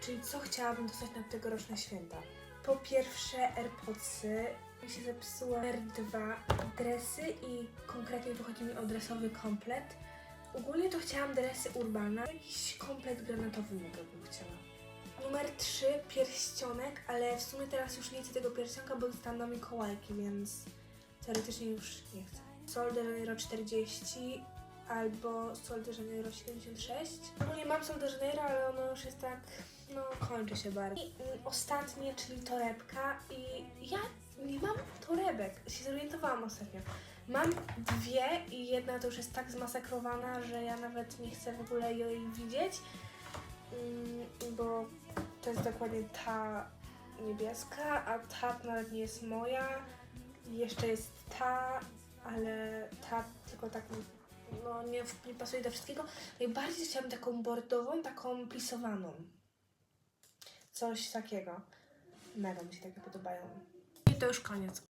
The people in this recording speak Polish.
czyli co chciałabym dostać na tegoroczne święta. Po pierwsze AirPodsy, mi się zepsuły R2 dresy i konkretnie tu chodzi mi o dresowy komplet. Ogólnie to chciałam dresy urbane, jakiś komplet granatowy mega bym chciała. Numer 3, pierścionek, ale w sumie teraz już nie chcę tego pierścionka, bo dostałam na Mikołajki, więc teoretycznie już nie chcę. Sol de Janeiro 40 albo Sol de Janeiro 76. Ogólnie mam Sol de Janeiro, ale ono już jest tak, no kończy się bardzo. I mm, ostatnie, czyli torebka i ja nie mam torebek, się zorientowałam ostatnio. Mam dwie i jedna to już jest tak zmasakrowana, że ja nawet nie chcę w ogóle jej widzieć, Mm, bo to jest dokładnie ta niebieska, a ta nawet nie jest moja. Jeszcze jest ta, ale ta tylko tak no, nie, nie pasuje do wszystkiego. Najbardziej chciałam taką bordową, taką plisowaną. Coś takiego. Mega mi się takie podobają. I to już koniec.